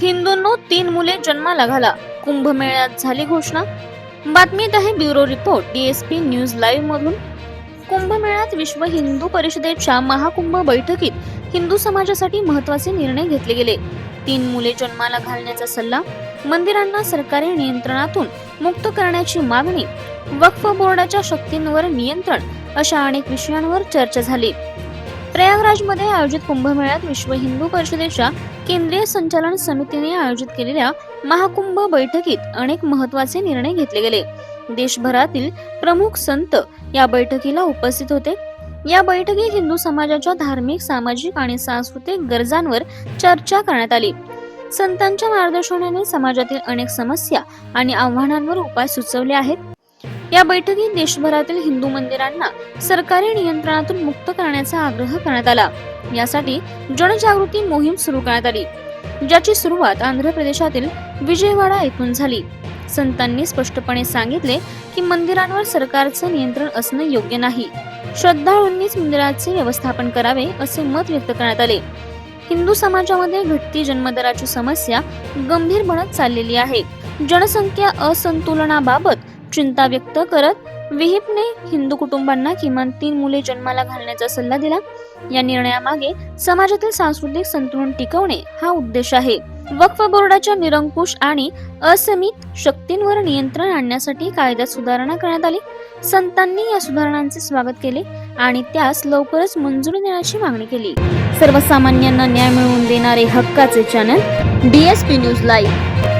हिंदूंनो तीन मुले जन्माला घाला. कुंभमेळ्यात झाली घोषणा. बातमीत आहे bureau report DSP news live मधून. कुंभमेळ्यात विश्व हिंदू परिषदेच्या महाकुंभ बैठकीत हिंदू समाजासाठी महत्त्वाचे निर्णय घेतले गेले. तीन मुले जन्माला घालण्याचा सल्ला मंदिरांना सरकारी नियंत्रणातून मुक्त करण्याची मागणी वक्फ बोर्डाच्या शक्तींवर नियंत्रण अशा अनेक विषयांवर चर्चा झाली. प्रयागराजमध्ये आयोजित कुंभमेळ्यात विश्व हिंदू परिषदेच्या केंद्रीय संचालन समितीने आयोजित केलेल्या महाकुंभ बैठकीत अनेक महत्त्वाचे निर्णय घेतले गेले. देशभरातील प्रमुख संत या बैठकीला उपस्थित होते. या बैठकीत हिंदू समाजाच्या धार्मिक सामाजिक आणि सांस्कृतिक गरजांवर चर्चा करण्यात आली. संतांच्या मार्गदर्शनाने समाजातील अनेक समस्या आणि आव्हानांवर उपाय सुचवले आहेत. या बैठकीत देशभरातील हिंदू मंदिरांना सरकारी नियंत्रणातून मुक्त करण्याचा आग्रह करण्यात आला. यासाठी जनजागृती मोहीम सुरू करण्यात आली ज्याची सुरुवात आंध्र प्रदेशातील विजयवाडा येथून झाली. संतांनी स्पष्टपणे सांगितले की मंदिरांवर सरकारचं नियंत्रण असणं योग्य नाही. श्रद्धाळूंनीच मंदिराचे व्यवस्थापन करावे असे मत व्यक्त करण्यात आले. हिंदू समाजामध्ये घटती जन्मदराची समस्या गंभीर बनत चाललेली आहे. जनसंख्या असंतुलनाबाबत चिंता व्यक्त करत विहिपने हिंदू कुटुंबांना किमान तीन मुले जन्माला घालण्याचा सल्ला दिला. या निर्णयामागे समाजातील सांस्कृतिक संतुलन टिकवणे हा उद्देश आहे. वक्फ बोर्डाच्या निरंकुश आणि असमित शक्तींवर नियंत्रण आणण्यासाठी कायद्यात सुधारणा करण्यात आली. संतांनी या सुधारणांचे स्वागत केले आणि त्यास लवकरच मंजुरी देण्याची मागणी केली. सर्वसामान्यांना न्याय मिळवून देणारे हक्काचे चॅनल डीएसपी न्यूज लाईव्ह